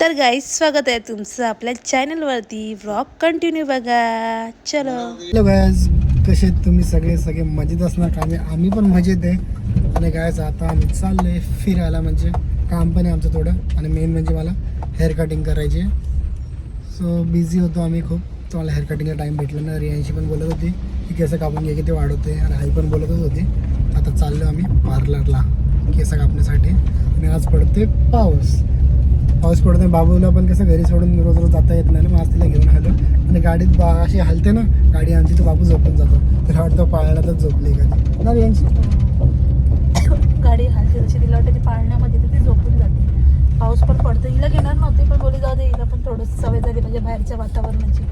तर गाईज स्वागत आहे तुमचं आपल्या चॅनलवरती व्लॉग कंटिन्यू बघा. चलो. हॅलो गायज कसे तुम्ही सगळे? सगळे मजेत असणार का? आम्ही आम्ही पण मजेत आहे. आणि गायज आता आम्ही चाललोय फिरायला म्हणजे काम पण आहे आमचं थोडं. आणि मेन म्हणजे मला हेअर कटिंग करायची सो बिझी होतो आम्ही खूप. तुम्हाला हेअर कटिंगला टाईम भेटला ना? रियांशी पण बोलत होती की कसं कापून घे की ते वाढवते आणि आई पण बोलतच होती. आता चाललो आम्ही पार्लरला केस कापण्यासाठी. आणि आज पडते पाऊस. पाऊस पडतोय. बाबूला पण कसं घरी सोडून रोज रोज जाता येत नाही ना मग आज तिला घेऊन आलो. आणि गाडीत बा अशी हलते ना गाडी आमची तर बाबू झोपून जातो. तर वाटतं पाळण्यातच झोपली कधी ना यांची. गाडी हालते तशी तिला वाटते पाळण्यामध्ये तर ती झोपून जाते. पाऊस पण पडतो हिला घेणार नव्हते पण बोली जाऊ दे हिला पण थोडंसं सवय झाली म्हणजे बाहेरच्या वातावरणाची.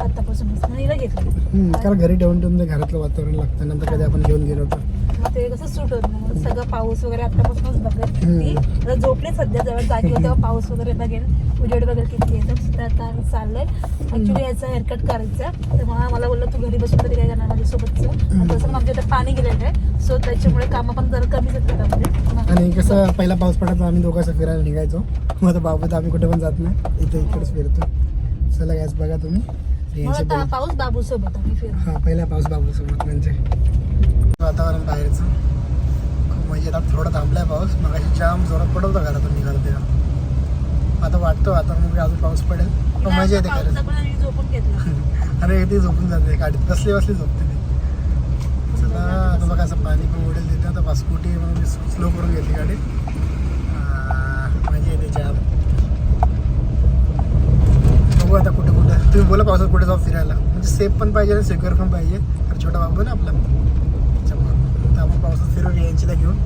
आतापासूनच. म्हणून हिला घेतली. कारण घरी ठेवून ठेवून ते घरातलं वातावरण लागतं. नंतर कधी आपण घेऊन गेलो तर. मग ते कसं सूट होत मग सगळं पाऊस वगैरे आतापासूनच बघेल ती हम्म. आता झोपले सध्या जवळ जागी होते. पाऊस वगैरे बघेल उजेड वगैरे किती येतं तर आता चाललोय. ऍक्च्युली याचा हेअरकट करायचा. तर मला मला बोललं तू घरी बसून तरी काय करणार माझ्यासोबतचं? तसं आमच्या इथे पाणी गेलेलं आहे. सो त्याच्यामुळे कामं पण जरा कमीच आहेत घरामध्ये. आणि कसं पहिला पाऊस पडायचा आम्ही दोघं फिरायला निघायचो. बाबू तर आम्ही कुठे पण जात नाही. इथे इकडेच फिरतो. चला गॅस बघा तुम्ही. पाऊस बाबू सोबत आम्ही फिरू हा पहिला पाऊस बाबू सोबत म्हणजे. वातावरण बाहेरचं. खूप म्हणजे आता थोडा थांबलाय पाऊस. मग जाम जोरात पडत होता घरातून निघालो तेव्हा. आता वाटतं वातावरण म्हणजे अजून पाऊस पडेल. पण मजा येते खरंच घेतला. अरे ती झोपून जाते. गाडीत बसली बसली झोपते ती. चला आता बघा असं पाणी पण उडेल तिथे आता स्कूटी म्हणून स्लो करून घेतली गाडी. मजा येते जाम. बघू आता कुठे कुठे. तुम्ही बोला पावसात कुठे जाऊ फिरायला. म्हणजे सेफ पण पाहिजे आणि सिक्युअर पण पाहिजे. तर छोटा बाबू ना आपला. फिरून यांचीला घेऊन.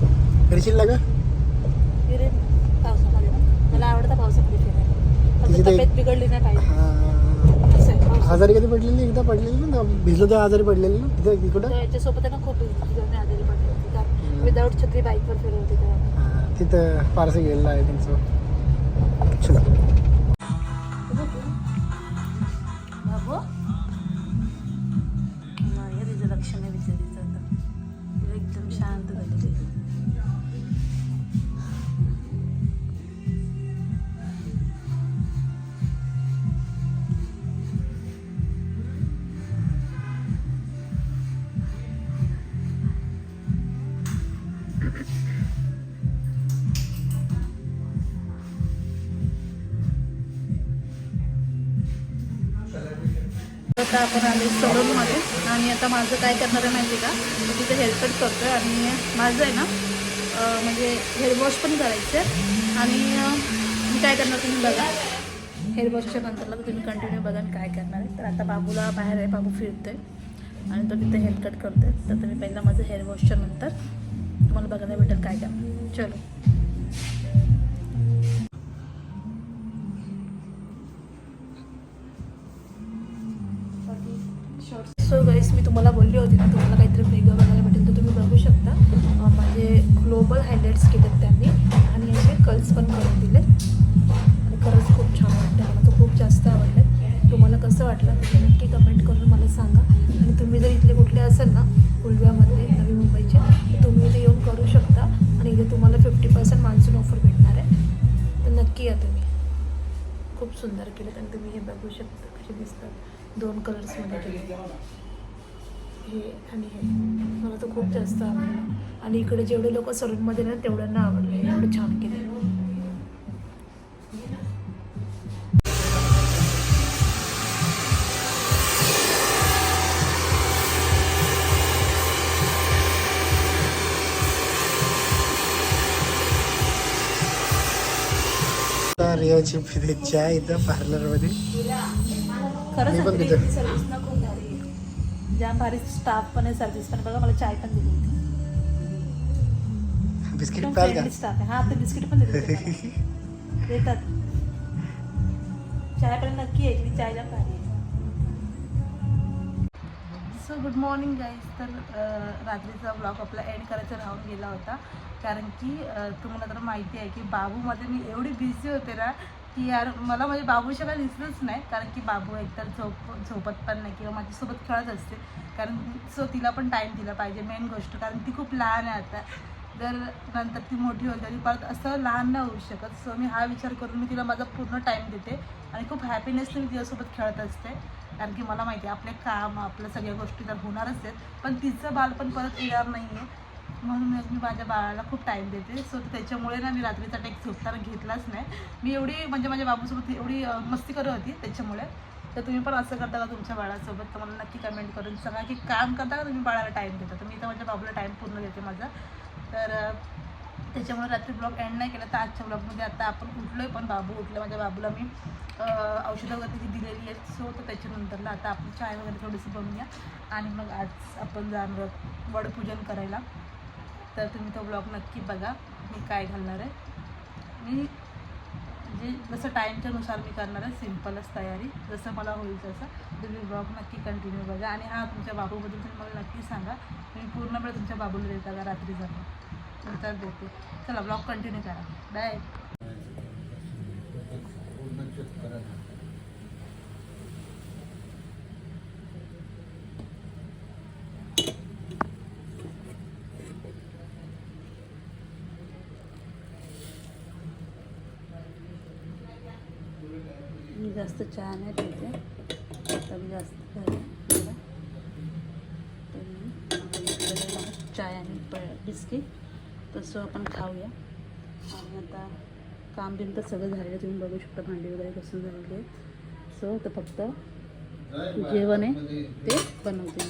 फिरशील का फिरेन. पावसामध्ये ना. मला आवडतं पावसामध्ये फिरायला. तिची फक्त ते- तब्येत बिघडली नाही पाहिजे हा. असं आहे. पावसात. आजारी कधी पडलेली एकदा पडलेली ना? भिजलो तर आजारी पडलेली ना? तिथे कुठं तर याच्यासोबत आहे ना खूप जाऊन आजारी पडली होती. कारण विदाऊट छत्री बाईकवर फिरत होती तेव्हा. हा, तिथं फारसं गेलेलं आहे त्यांचं. चला. आता आपण आले सलूनमध्ये आणि आता माझं काय करणार आहे माहिती आहे का? मी तिथे हेअरकट करतो आहे आणि माझं आहे ना म्हणजे हेअर वॉश पण करायचं आहे आणि मी काय करणार तुम्ही बघा. हेअरवॉशच्या नंतरला तर तुम्ही कंटिन्यू बघा काय करणार आहे. तर आता बाबूला बाहेर आहे बाबू फिरतोय. आणि तो तिथे हेअरकट करतोय. तर तुम्ही पहिला माझं हेअरवॉशच्या नंतर तुम्हाला बघायला भेटेल काय करणार. चलो. सो गाईस मी तुम्हाला बोलली होती ना तुम्हाला काहीतरी वेगळं बघायला भेटेल तर तुम्ही बघू शकता. माझे ग्लोबल हायलाईट्स केलेत त्यांनी आणि असे कल्स पण करून दिलेत. आणि खरंच खूप छान वाटतं मला तो खूप जास्त आवडलं तुम्हाला कसं वाटलं? ते नक्की कमेंट करून मला सांगा. आणि तुम्ही जर इथले कुठले असाल ना उलव्यामध्ये नवी मुंबईचे तर तुम्ही इथे येऊन करू शकता. आणि इथे तुम्हाला फिफ्टी पर्सेंट मान्सून ऑफर भेटणार आहे. तर नक्की या तुम्ही. खूप सुंदर केलं आणि तुम्ही हे बघू शकता कसे दिसतात दोन कलर्समध्ये केले हे आणि हे. मला तर खूप जास्त आवडलं. आणि इकडे जेवढे लोक सलूनमध्ये ना तेवढ्यांना आवडले. एवढं छान केले रियाची आहे इथं पार्लरमध्ये. खरंच मी पण तिथे. खूप भारी भारी स्टाफ पण आहे सर्व्हिस पण. बघा मला चाय पण दिली होती. बिस्किट का? फ्रेंडली स्टाफ आहे. हा ते बिस्किट पण देतात तुम्हाला. देतात. चाय पण नक्की आहे इथली चायला भारी आहे. सो गुड मॉर्निंग गाईज तर रात्रीचा ब्लॉग आपला एंड करायचा राहून गेला होता. कारण की तुम्हाला तर माहिती आहे की बाबूमध्ये मी एवढी बिझी होते ना की यार मला म्हणजे बाबूशिवाय दिसलंच नाही कारण की बाबू एकतर झोप झोपत पण नाही किंवा माझ्यासोबत खेळत असते कारण सो तिला पण टाईम दिला पाहिजे मेन गोष्ट. कारण ती खूप लहान आहे आता. जर नंतर ती मोठी होईल तरी परत असं लहान नाही होऊ शकत. सो मी हा विचार करून मी तिला माझा पूर्ण टाईम देते आणि खूप हॅपीनेसने मी तिच्यासोबत खेळत असते. कारण की मला माहिती आहे आपले काम आपल्या सगळ्या गोष्टी तर होणारच आहेत. पण तिचं बालपण परत येणार नाही आहे म्हणून मी माझ्या बाळाला खूप टाईम देते. सो त्याच्यामुळे ना मी रात्रीचा टेक झोपताना घेतलाच नाही. मी एवढी म्हणजे माझ्या बाबूसोबत एवढी मस्ती करत होती त्याच्यामुळे. तर तुम्ही पण असं करता का तुमच्या बाळासोबत? तर मला नक्की कमेंट करून सांगा की काम करता का तुम्ही बाळाला टाईम देता? तर मी तर माझ्या बाबूला टाईम पूर्ण देते माझा. तर त्याच्यामुळे रात्री ब्लॉग एंड नाही केला. तर आजच्या ब्लॉगमध्ये आता आपण उठलो पण बाबू उठलं. माझ्या बाबूला मी औषधं वगैरे जी दिलेली आहेत. सो तर त्याच्यानंतरला आता आपण चाय वगैरे थोडीशी बनवूया. आणि मग आज आपण जाणार वडपूजन करायला. तर तुम्ही तो ब्लॉग नक्की बघा. मी काय घालणार आहे. मी जे जसं टाईमच्यानुसार मी करणार आहे सिम्पलच तयारी. जसं मला होईल तसं तुम्ही ब्लॉग नक्की कंटिन्यू बघा. आणि हा तुमच्या बाबूबद्दल तुम्ही मला नक्की सांगा. तुम्ही पूर्ण वेळ तुमच्या बाबूला देता का रात्री जाणं नंतर देते. चला ब्लॉग कंटिन्यू करा. बाय जास्त चहा नाही पिते. कमी जास्त करा. तर चाय आणि प बिस्किट तसं आपण खाऊया. आणि आता काम बिम तर सगळं झालेलं तुम्ही बघू शकता भांडी वगैरे कसं झालेली सो तर फक्त जेवण आहे. ते बनवते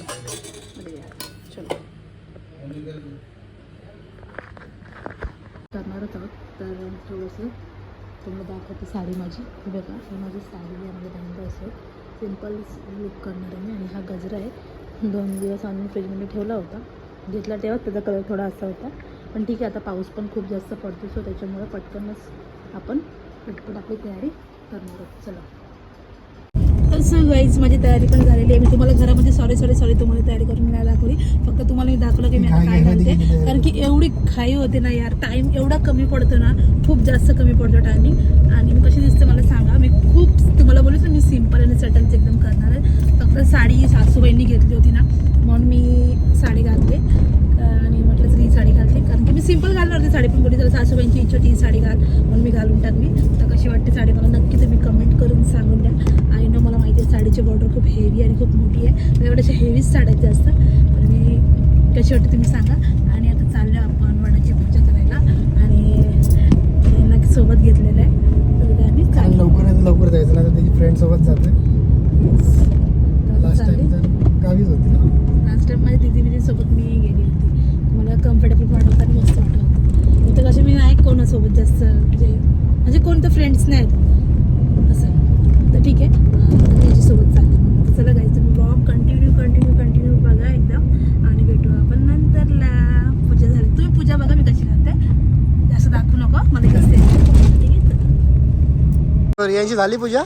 चलो. करणारच आहोत. तर थोडंसं तुम्हाला दाखवते साडी माझी. हे बघा ही माझी साडी यामध्ये बंद असेल सिंपल लुक करणार आहे मी. आणि हा गजरा आहे. दोन दिवस आणून फ्रीजमध्ये ठेवला होता. घेतला तेव्हा त्याचा कलर थोडा असा होता. पण ठीक आहे आता पाऊस पण खूप जास्त पडतो सो त्याच्यामुळं पटकनच आपण पटकन आपली तयारी करणार आहोत. चला. तसं गाईज माझी तयारी पण झालेली आहे. मी तुम्हाला घरामध्ये सॉरी सॉरी सॉरी तुम्हाला तयारी करून नाही दाखवली. फक्त तुम्हाला मी दाखवलं की मी आता काय घालते तयारी कारण की एवढी घाई होते ना यार टाईम एवढा कमी पडतो ना खूप जास्त कमी पडतो टायमिंग आणि मी कशी दिसते मला सांगा. मी खूप तुम्हाला बोलू ना मी सिंपल आणि सटल्स एकदम करणार आहे. फक्त साडी सासूबाईंनी घेतली होती ना म्हणून मी साडी घातली. आणि म्हटलं तर ही साडी घालते कारण की मी सिंपल घालणार होती साडी पण बोलली तर सासूबाईंची इच्छा होती ही साडी घाल. म्हणून मी घालून टाकली. तर कशी वाटते साडी? मला नक्की तुम्ही कमेंट करून सांगून द्या आणि ना मला माहिती आहे साडीची बॉर्डर खूप हेवी आणि खूप मोठी आहे. माझ्याकडे अशा हेवीच साड्या जास्त. पण मी कशी वाटते तुम्ही सांगा. आणि आता चाललो आपण वडाची पूजा करायला. आणि यांना सोबत घेतलेलं आहे. तर आम्ही चाललो लवकर लवकर जायचं ना त्याची फ्रेंड सोबत जाते. लास्ट टाइम गावीच होती. लास्ट टाइम माझ्या दिदी दिदी सोबत मी गेली होती. मला कम्फर्टेबल वाटत आणि मस्त वाटत होतं. इथं कसे मी नाही कोणासोबत जास्त म्हणजे म्हणजे कोणतं फ्रेंड्स नाहीत. असं. तर ठीक आहे. त्याच्यासोबत चालले. चला जायचं मी ब्लॉग कंटिन्यू कंटिन्यू कंटिन्यू बघा एकदम आणि भेटू आपण नंतरला. पूजा झाली. तुम्ही पूजा बघा मी कशी करते जास्त दाखवू नको मला कसं ठीक आहे? यांची झाली पूजा?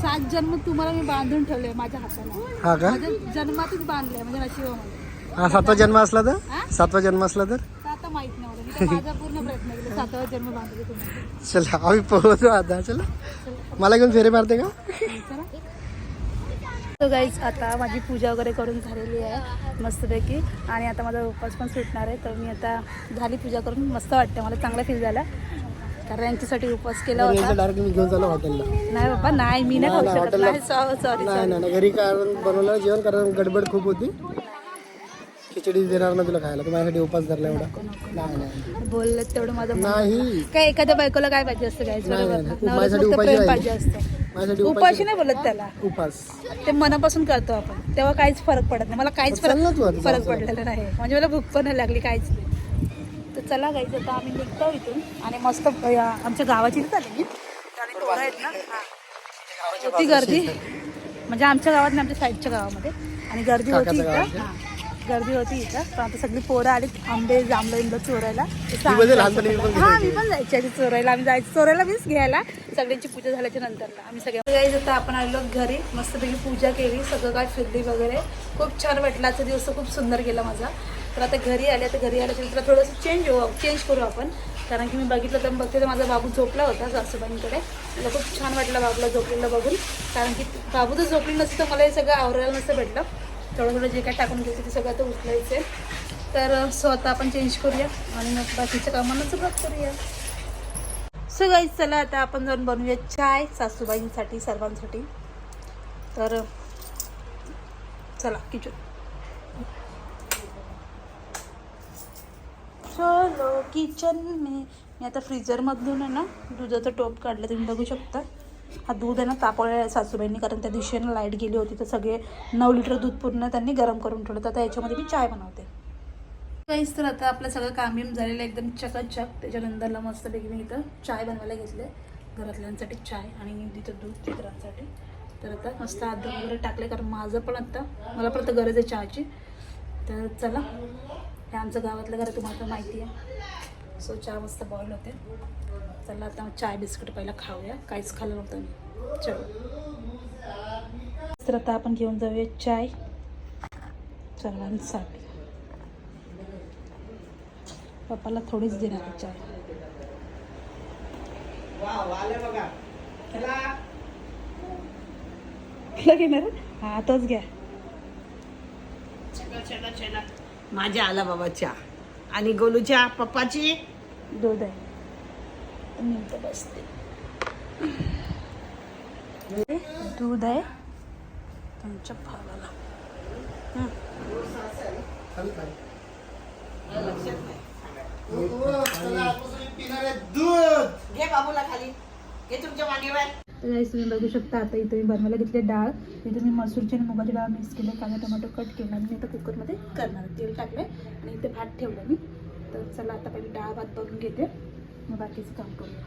सात जन्म तुम्हाला मी बांधून ठेवले माझ्या हाताला. हा का? माझ्या जन्मातच बांधले म्हणजे नशिबामध्ये. हा सातवा जन्म असला तर? सातवा जन्म असला तर? तर आता माहीत नव्हतं मी तर माझा पूर्ण चला आम्ही पोहोचू आता. चला. मला घेऊन फेरे मारते का? तो गाईज आता माझी पूजा वगैरे करून झालेली आहे मस्तपैकी. आणि आता माझा उपवास पण सुटणार आहे तर मी आता झाली पूजा करून. मस्त वाटतं मला चांगला फील झाला. कारण यांच्यासाठी उपवास केला होता. डायरेक्ट मी घेऊन चाललो हॉटेलला नाही बाबा नाही मी नाही खाऊ शकत. नाही सॉरी नाही, घरी कारण बनवलं जेवण कारण गडबड खूप होती. खिचडी देणार ना तुला खायला? तू माझ्यासाठी उपास धरला एवढा. नाही नाही. बोलले तेवढं माझं मन नाही. काय एखाद्या बायकोला काय पाहिजे असतं गाईज नाही, बरोबर? नाही, ना? माझ्यासाठी फक्त उपाशी प्रेम. पाहिजे असतं. माझ्यासाठी उपाशी नाही बोलत त्याला. उपास. ते मनापासून करतो आपण. तेव्हा काहीच फरक पडत नाही. मला काहीच चल ना तू फरक आता, फरक. पडलेला नाही. म्हणजे मला भूक पण नाही लागली काहीच नाही. तर चला गाईच आता आम्ही निघतो इथून. आणि मस्त या आमच्या गावाची इथं आली मी. आणि पोरं आहेत ना? हा. होती गर्दी. म्हणजे आमच्या गावात नाही आमच्या साईडच्या गावामध्ये. आणि गर्दी होती काकाच्या इथं. गावाच्या? हा. गर्दी होती इथं. पण आता सगळी पोरं आली आंबे जांभळं इंब चोरायला. हा मी पण जायची आधी चोरायला. आम्ही जायचं. चोरायला मीच घ्यायला. सगळ्यांची पूजा झाल्याच्या नंतरला. आम्ही सगळ्या आता आपण आलो घरी. मस्तपैकी पूजा केली. सगळं काय फिरली वगैरे. खूप छान वाटलं. आजचा दिवस तर खूप सुंदर गेला माझा. तर आता घरी आले. तर घरी आल्याच्यानंतर थोडंसं चेंज हो चेंज करू आपण. कारण की मी बघितलं तर बघते तर माझा बाबू झोपला होता सासूबाईंकडे. मला खूप छान वाटलं बाबूला झोपलेलं बघून. कारण की बाबू जर झोपली नसतं तर मला हे सगळं आवरायला नसतं भेटलं. थोडं थोडं जे काय टाकून घ्यायचं ते सगळं आता उचलायचं तर स्वतः आपण चेंज करूया आणि मग बाकीच्या कामांना सुरुवात करूया. सो गाईज चला आता आपण जाऊन बनवूया चाय सासूबाईंसाठी सर्वांसाठी. तर चला किचन. चलो किचन मी आता फ्रीजरमधून आहे ना दुधाचं टोप काढलं तुम्ही बघू शकता. हा दूध आहे ना तापवलेला आहे सासूबाईंनी कारण त्या दिवशी ना लाइट गेली होती तर सगळे नऊ लिटर दूध पूर्ण त्यांनी गरम करून ठेवलं. तर आता याच्यामध्ये मी चाय बनवते. काहीच तर आता आपलं सगळं कामबिम झालेलं आहे एकदम चकाचक. त्याच्यानंतरला मस्तपैकी मी इथं चाय बनवायला घेतले घरातल्यांसाठी चाय आणि तिथं दूध चित्रांसाठी. तर आता मस्त अद्रक वगैरे टाकले कारण माझं पण आता मला पण आता गरज आहे चहाची. तर चला हे आमचं गावातलं घर तुम्हाला तर माहिती आहे. सो चहा मस्त बॉईल होते. चला आता चाय बिस्किट पहिला खाऊया. काहीच खाल्लं नव्हतं मी. चलो. तर आता आपण घेऊन जाऊया चाय. सर्वांसाठी पप्पाला थोडीच देणार चाय. घेणार हा तोच घ्या. माझ्या आला बाबा चहा. आणि गोलूच्या पप्पाची दूध आहे. मी इथं बसते. दूध आहे. तुमच्या भावाला. दूध घे बाबूला खाली. घे तुमच्या मांडीवर तर guys, तुम्ही बघू शकता आता इथं मी बनवायला घेतले डाळ. इथं मी मसूरची आणि मुगाची डाळ मिक्स केले. कांदा टोमॅटो कट केला. आणि मी आता कुकरमध्ये करणार. तेल टाकलं आणि इथे भात ठेवलं मी. तर चला आता पहिले डाळ भात बघून घेते. मग बाकीचं काम करूया.